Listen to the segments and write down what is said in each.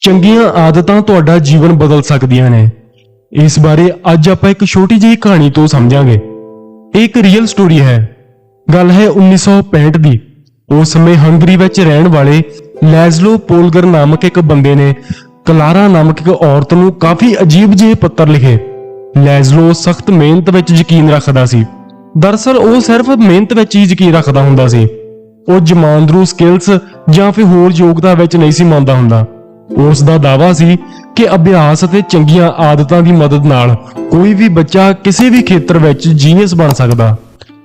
ਚੰਗੀਆਂ ਆਦਤਾਂ ਤੁਹਾਡਾ ਜੀਵਨ ਬਦਲ ਸਕਦੀਆਂ ਨੇ। ਇਸ ਬਾਰੇ ਅੱਜ ਆਪਾਂ ਇੱਕ ਛੋਟੀ ਜਿਹੀ ਕਹਾਣੀ ਤੋਂ ਸਮਝਾਂਗੇ। ਇਹ ਇੱਕ ਰੀਅਲ ਸਟੋਰੀ ਹੈ। ਗੱਲ ਹੈ 1965 ਦੀ। ਉਸ ਸਮੇਂ ਹੰਗਰੀ ਵਿੱਚ ਰਹਿਣ ਵਾਲੇ ਲੈਜ਼ਲੋ ਪੋਲਗਰ ਨਾਮਕ ਇੱਕ ਬੰਦੇ ਨੇ ਕਲਾਰਾ ਨਾਮਕ ਇੱਕ ਔਰਤ ਨੂੰ ਕਾਫੀ ਅਜੀਬ ਜਿਹੇ ਪੱਤਰ ਲਿਖੇ। ਲੈਜ਼ਲੋ ਸਖਤ ਮਿਹਨਤ ਵਿੱਚ ਯਕੀਨ ਰੱਖਦਾ ਸੀ। ਦਰਅਸਲ ਉਹ ਸਿਰਫ ਮਿਹਨਤ ਵਿੱਚ ਹੀ ਯਕੀਨ ਰੱਖਦਾ ਹੁੰਦਾ ਸੀ। ਉਹ ਜਮਾਂਦਰੂ ਸਕਿੱਲਸ ਜਾਂ ਫਿਰ ਹੋਰ ਯੋਗਤਾ ਵਿੱਚ ਨਹੀਂ ਸੀ ਮੰਨਦਾ ਹੁੰਦਾ। ਉਸ ਦਾ ਦਾਵਾ ਸੀ ਕਿ ਅਭਿਆਸ ਅਤੇ ਚੰਗੀਆਂ ਆਦਤਾਂ ਦੀ ਮਦਦ ਨਾਲ ਕੋਈ ਵੀ ਬੱਚਾ ਕਿਸੇ ਵੀ ਖੇਤਰ ਵਿੱਚ ਜੀਨੀਅਸ ਬਣ ਸਕਦਾ।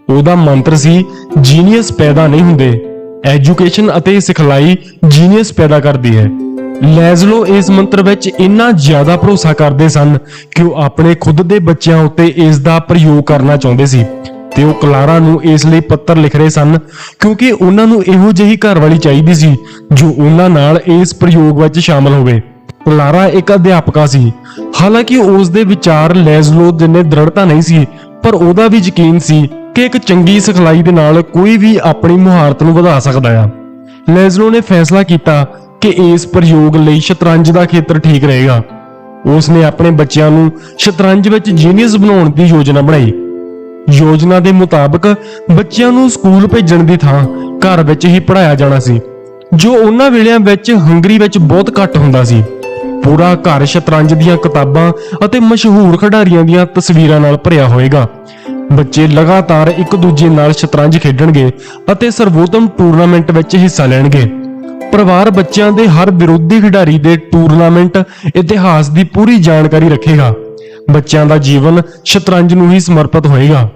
ਉਹਦਾ ਮੰਤਰ ਸੀ ਜੀਨੀਅਸ ਪੈਦਾ ਨਹੀਂ ਹੁੰਦੇ। ਐਜੂਕੇਸ਼ਨ ਅਤੇ ਸਿਖਲਾਈ ਜੀਨੀਅਸ ਪੈਦਾ ਕਰਦੀ ਹੈ। ਲੈਜ਼ਲੋ ਇਸ ਮੰਤਰ ਵਿੱਚ ਇੰਨਾ ਜ਼ਿਆਦਾ ਭਰੋਸਾ ਕਰਦੇ ਸਨ ਕਿ ਉਹ ਆਪਣੇ ਖੁਦ ਦੇ ਬੱਚਿਆਂ ਉੱਤੇ ਇਸ ਦਾ ਪ੍ਰਯੋਗ ਕਰਨਾ ਚਾਹੁੰਦੇ ਸੀ। ਤੇ ਉਹ ਕਲਾਰਾ ਨੂੰ ਇਸ ਲਈ ਪੱਤਰ ਲਿਖ ਰਹੇ ਸਨ, ਕਿਉਂਕਿ ਉਹਨਾਂ ਨੂੰ ਇਹੋ ਜਿਹੀ ਘਰਵਾਲੀ ਚਾਹੀਦੀ ਸੀ, ਜੋ ਉਹਨਾਂ ਨਾਲ ਇਸ ਪ੍ਰਯੋਗ ਵਿੱਚ ਸ਼ਾਮਲ ਹੋਵੇ। ਕਲਾਰਾ ਇੱਕ ਅਧਿਆਪਕਾ ਸੀ। ਹਾਲਾਂਕਿ ਉਸ ਦੇ ਵਿਚਾਰ ਲੈਜ਼ਲੋ ਜਿੰਨੇ ਦ੍ਰਿੜਤਾ ਨਹੀਂ ਸੀ, ਪਰ ਉਹਦਾ ਵੀ ਯਕੀਨ ਸੀ ਕਿ ਇੱਕ ਚੰਗੀ ਸਿਖਲਾਈ ਦੇ ਨਾਲ ਕੋਈ ਵੀ ਆਪਣੀ ਮੁਹਾਰਤ ਨੂੰ ਵਧਾ ਸਕਦਾ ਆ। ਲੈਜ਼ਲੋ ਨੇ ਫੈਸਲਾ ਕੀਤਾ ਕਿ ਇਸ ਪ੍ਰਯੋਗ ਲਈ ਸ਼ਤਰੰਜ ਦਾ ਖੇਤਰ ਠੀਕ ਰਹੇਗਾ। ਉਸ ਨੇ ਆਪਣੇ ਬੱਚਿਆਂ ਨੂੰ ਸ਼ਤਰੰਜ ਵਿੱਚ ਜੀਨੀਅਸ ਬਣਾਉਣ ਦੀ ਯੋਜਨਾ ਬਣਾਈ। ਯੋਜਨਾ ਦੇ ਮੁਤਾਬਕ ਬੱਚਿਆਂ ਨੂੰ ਸਕੂਲ ਭੇਜਣ ਦੀ ਥਾਂ ਘਰ ਵਿੱਚ ਹੀ ਪੜਾਇਆ ਜਾਣਾ ਸੀ, ਜੋ ਉਹਨਾਂ ਵੇਲਿਆਂ ਵਿੱਚ ਹੰਗਰੀ ਵਿੱਚ ਬਹੁਤ ਘੱਟ ਹੁੰਦਾ ਸੀ। ਪੂਰਾ ਘਰ ਸ਼ਤਰੰਜ ਦੀਆਂ ਕਿਤਾਬਾਂ ਅਤੇ ਮਸ਼ਹੂਰ ਖਿਡਾਰੀਆਂ ਦੀਆਂ ਤਸਵੀਰਾਂ ਨਾਲ ਭਰਿਆ ਹੋਵੇਗਾ ਬੱਚੇ ਲਗਾਤਾਰ ਇੱਕ ਦੂਜੇ ਨਾਲ ਸ਼ਤਰੰਜ ਖੇਡਣਗੇ ਅਤੇ ਸਰਵੋਤਮ ਟੂਰਨਾਮੈਂਟ ਵਿੱਚ ਹਿੱਸਾ ਲੈਣਗੇ। ਪਰਿਵਾਰ ਬੱਚਿਆਂ ਦੇ ਹਰ ਵਿਰੋਧੀ ਖਿਡਾਰੀ ਦੇ ਟੂਰਨਾਮੈਂਟ ਇਤਿਹਾਸ ਦੀ ਪੂਰੀ ਜਾਣਕਾਰੀ ਰੱਖੇਗਾ। ਬੱਚਿਆਂ ਦਾ ਜੀਵਨ ਸ਼ਤਰੰਜ ਨੂੰ ਹੀ ਸਮਰਪਿਤ ਹੋਏਗਾ।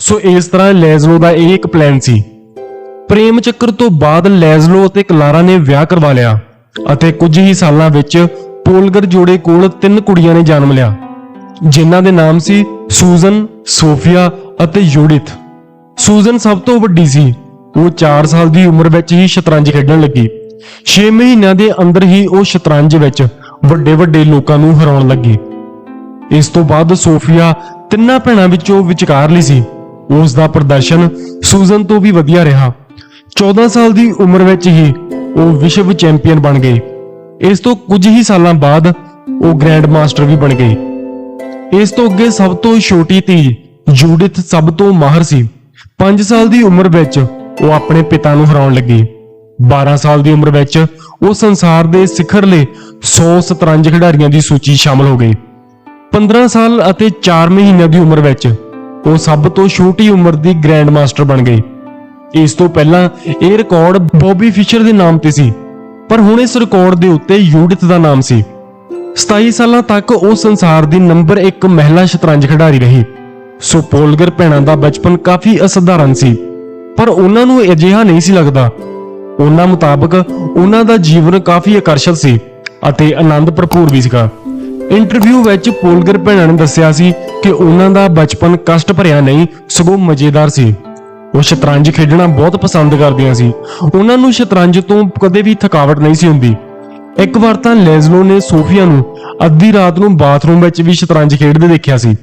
ਸੋ ਇਸ ਤਰ੍ਹਾਂ ਲੈਜ਼ਲੋ ਦਾ ਇਹ ਇੱਕ ਪਲਾਨ ਸੀ। ਪ੍ਰੇਮ ਚੱਕਰ ਤੋਂ ਬਾਅਦ ਲੈਜ਼ਲੋ ਅਤੇ ਕਲਾਰਾ ਨੇ ਵਿਆਹ ਕਰਵਾ ਲਿਆ ਅਤੇ ਕੁਝ ਹੀ ਸਾਲਾਂ ਵਿੱਚ ਪੋਲਗਰ ਜੋੜੇ ਕੋਲ ਤਿੰਨ ਕੁੜੀਆਂ ਨੇ ਜਨਮ ਲਿਆ, ਜਿਨ੍ਹਾਂ ਦੇ ਨਾਮ ਸੀ ਸੂਜ਼ਨ, ਸੋਫੀਆ ਅਤੇ ਯੂਡਿਥ। ਸੂਜ਼ਨ ਸਭ ਤੋਂ ਵੱਡੀ ਸੀ। ਉਹ 4 ਸਾਲ ਦੀ ਉਮਰ ਵਿੱਚ ਹੀ ਸ਼ਤਰੰਜ ਖੇਡਣ ਲੱਗੀ। 6 ਮਹੀਨਿਆਂ ਦੇ ਅੰਦਰ ਹੀ ਉਹ ਸ਼ਤਰੰਜ ਵਿੱਚ ਵੱਡੇ ਵੱਡੇ ਲੋਕਾਂ ਨੂੰ ਹਰਾਉਣ ਲੱਗੀ। ਇਸ ਤੋਂ ਬਾਅਦ ਸੋਫੀਆ ਤਿੰਨਾਂ ਭੈਣਾਂ ਵਿੱਚੋਂ ਵਿਚਕਾਰਲੀ ਸੀ। ਉਸ ਦਾ ਪ੍ਰਦਰਸ਼ਨ ਸੂਜ਼ਨ ਤੋਂ ਵੀ ਵਧੀਆ ਰਿਹਾ। 14 ਸਾਲ ਦੀ ਉਮਰ ਵਿੱਚ ਹੀ ਉਹ ਵਿਸ਼ਵ ਚੈਂਪੀਅਨ ਬਣ ਗਏ। ਇਸ ਤੋਂ ਕੁਝ ਹੀ ਸਾਲਾਂ ਬਾਅਦ ਉਹ ਗ੍ਰੈਂਡ ਮਾਸਟਰ ਵੀ ਬਣ ਗਏ। ਇਸ ਤੋਂ ਅੱਗੇ ਸਭ ਤੋਂ ਛੋਟੀ ਧੀ ਜੂਡਿਥ ਸਭ ਤੋਂ ਮਾਹਰ ਸੀ। 5 ਸਾਲ ਦੀ ਉਮਰ ਵਿੱਚ ਉਹ ਆਪਣੇ ਪਿਤਾ ਨੂੰ ਹਰਾਉਣ ਲੱਗੀ। 12 ਸਾਲ ਦੀ ਉਮਰ ਵਿੱਚ ਉਹ ਸੰਸਾਰ ਦੇ ਸਿਖਰਲੇ 100 ਸ਼ਤਰੰਜ ਖਿਡਾਰੀਆਂ ਦੀ ਸੂਚੀ ਸ਼ਾਮਲ ਹੋ ਗਈ। 15 ਸਾਲ ਅਤੇ 4 ਮਹੀਨਿਆਂ ਦੀ ਉਮਰ ਵਿੱਚ ਉਹ ਸਭ ਤੋਂ ਛੋਟੀ ਉਮਰ ਦੀ ਗ੍ਰੈਂਡ ਮਾਸਟਰ ਬਣ ਗਈ। ਇਸ ਤੋਂ ਪਹਿਲਾਂ ਇਹ ਰਿਕਾਰਡ ਬੌਬੀ ਫਿਸ਼ਰ ਦੇ ਨਾਮ ਤੇ ਸੀ, ਪਰ ਹੁਣ ਇਸ ਰਿਕਾਰਡ ਦੇ ਉੱਤੇ ਯੂਡਿਥ ਦਾ ਨਾਮ ਸੀ। 27 ਸਾਲਾਂ ਤੱਕ ਉਹ ਸੰਸਾਰ ਦੀ ਨੰਬਰ 1 ਮਹਿਲਾ ਸ਼ਤਰੰਜ ਖਿਡਾਰੀ ਰਹੀ। ਸੋ ਪੋਲਗਰ ਭੈਣਾਂ ਦਾ ਬਚਪਨ ਕਾਫੀ ਅਸਧਾਰਨ ਸੀ, ਪਰ ਉਹਨਾਂ ਨੂੰ ਅਜਿਹਾ ਨਹੀਂ ਸੀ ਲੱਗਦਾ। ਉਹਨਾਂ ਮੁਤਾਬਕ ਉਹਨਾਂ ਦਾ ਜੀਵਨ ਕਾਫੀ ਆਕਰਸ਼ਕ ਸੀ ਅਤੇ ਆਨੰਦ ਭਰਪੂਰ ਵੀ ਸੀਗਾ। ਇੰਟਰਵਿਊ ਵਿੱਚ ਪੋਲਗਰ ਭੈਣਾਂ ਨੇ ਦੱਸਿਆ ਸੀ ਕਿ ਉਹਨਾਂ ਦਾ ਬਚਪਨ ਕਸ਼ਟ ਭਰਿਆ ਨਹੀਂ, ਸਗੋਂ ਮਜ਼ੇਦਾਰ ਸੀ। ਉਹ ਸ਼ਤਰੰਜ ਖੇਡਣਾ ਬਹੁਤ ਪਸੰਦ ਕਰਦੀਆਂ ਸੀ। ਉਹਨਾਂ ਨੂੰ ਸ਼ਤਰੰਜ ਤੋਂ ਕਦੇ ਵੀ ਥਕਾਵਟ ਨਹੀਂ ਸੀ ਹੁੰਦੀ। ਇੱਕ ਵਾਰ ਤਾਂ ਲੈਜ਼ਲੋ ਨੇ ਸੋਫੀਆ ਨੂੰ ਅੱਧੀ ਰਾਤ ਨੂੰ ਬਾਥਰੂਮ ਵਿੱਚ ਵੀ ਸ਼ਤਰੰਜ ਖੇਡਦੇ ਦੇਖਿਆ ਸੀ।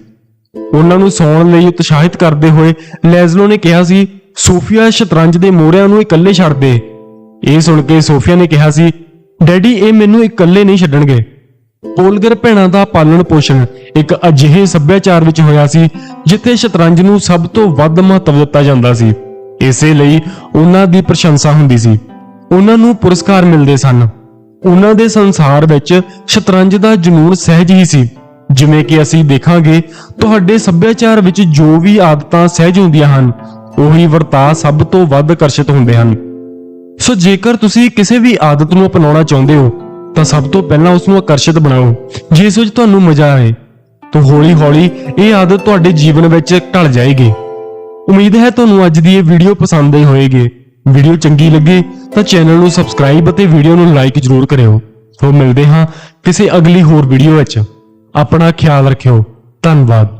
ਉਹਨਾਂ ਨੂੰ ਸੌਣ ਲਈ ਉਤਸ਼ਾਹਿਤ ਕਰਦੇ ਹੋਏ ਲੈਜ਼ਲੋ ਨੇ ਕਿਹਾ ਸੀ, ਸੋਫੀਆ ਸ਼ਤਰੰਜ ਦੇ ਮੋਹਰਿਆਂ ਨੂੰ ਇਕੱਲੇ ਛੱਡ ਦੇ। ਇਹ ਸੁਣ ਕੇ ਸੋਫੀਆ ਨੇ ਕਿਹਾ ਸੀ, ਡੈਡੀ, ਇਹ ਮੈਨੂੰ ਇਕੱਲੇ ਨਹੀਂ ਛੱਡਣਗੇ। ਪੋਲਗਰ ਭੈਣਾਂ ਦਾ ਪਾਲਣ ਪੋਸ਼ਣ ਇੱਕ ਅਜਿਹੇ ਸੱਭਿਆਚਾਰ ਵਿੱਚ ਹੋਇਆ ਸੀ, ਜਿੱਥੇ ਸ਼ਤਰੰਜ ਨੂੰ ਸਭ ਤੋਂ ਵੱਧ ਮਹੱਤਵ ਦਿੱਤਾ ਜਾਂਦਾ ਸੀ। ਇਸੇ ਲਈ ਉਹਨਾਂ ਦੀ ਪ੍ਰਸ਼ੰਸਾ ਹੁੰਦੀ ਸੀ। ਉਹਨਾਂ ਨੂੰ ਪੁਰਸਕਾਰ ਮਿਲਦੇ ਸਨ। ਉਹਨਾਂ ਦੇ ਸੰਸਾਰ ਵਿੱਚ ਸ਼ਤਰੰਜ ਦਾ ਜਨੂਨ ਸਹਿਜ ਹੀ ਸੀ। ਜਿਵੇਂ ਕਿ ਅਸੀਂ ਦੇਖਾਂਗੇ, ਤੁਹਾਡੇ ਸੱਭਿਆਚਾਰ ਵਿੱਚ ਜੋ ਵੀ ਆਦਤਾਂ ਸਹਿਜ ਹੁੰਦੀਆਂ ਹਨ, ਉਹੀ ਵਰਤਾਅ ਸਭ ਤੋਂ ਵੱਧ ਆਕਰਸ਼ਿਤ ਹੁੰਦੇ ਹਨ। ਸੋ ਜੇਕਰ ਤੁਸੀਂ ਕਿਸੇ ਵੀ ਆਦਤ ਨੂੰ ਅਪਣਾਉਣਾ ਚਾਹੁੰਦੇ ਹੋ ਤਾਂ ਸਭ ਤੋਂ ਪਹਿਲਾਂ ਉਸ ਨੂੰ ਆਕਰਸ਼ਿਤ ਬਣਾਓ। ਜਿਸ ਵਿੱਚ ਤੁਹਾਨੂੰ ਮਜ਼ਾ ਆਏ, ਤਾਂ ਹੌਲੀ-ਹੌਲੀ ਇਹ ਆਦਤ ਤੁਹਾਡੇ ਜੀਵਨ ਵਿੱਚ ਢਲ ਜਾਏਗੀ। ਉਮੀਦ ਹੈ ਤੁਹਾਨੂੰ ਅੱਜ ਦੀ ਇਹ ਵੀਡੀਓ ਪਸੰਦ ਆਈ ਹੋਵੇਗੀ ਵੀਡੀਓ ਚੰਗੀ ਲੱਗੀ, ਤਾਂ ਚੈਨਲ ਨੂੰ ਸਬਸਕ੍ਰਾਈਬ ਅਤੇ ਵੀਡੀਓ ਨੂੰ ਲਾਈਕ ਜ਼ਰੂਰ ਕਰਿਓ। ਸੋ ਮਿਲਦੇ ਹਾਂ ਕਿਸੇ ਅਗਲੀ ਹੋਰ ਵੀਡੀਓ ਵਿੱਚ। ਆਪਣਾ ਖਿਆਲ ਰੱਖਿਓ। ਧੰਨਵਾਦ।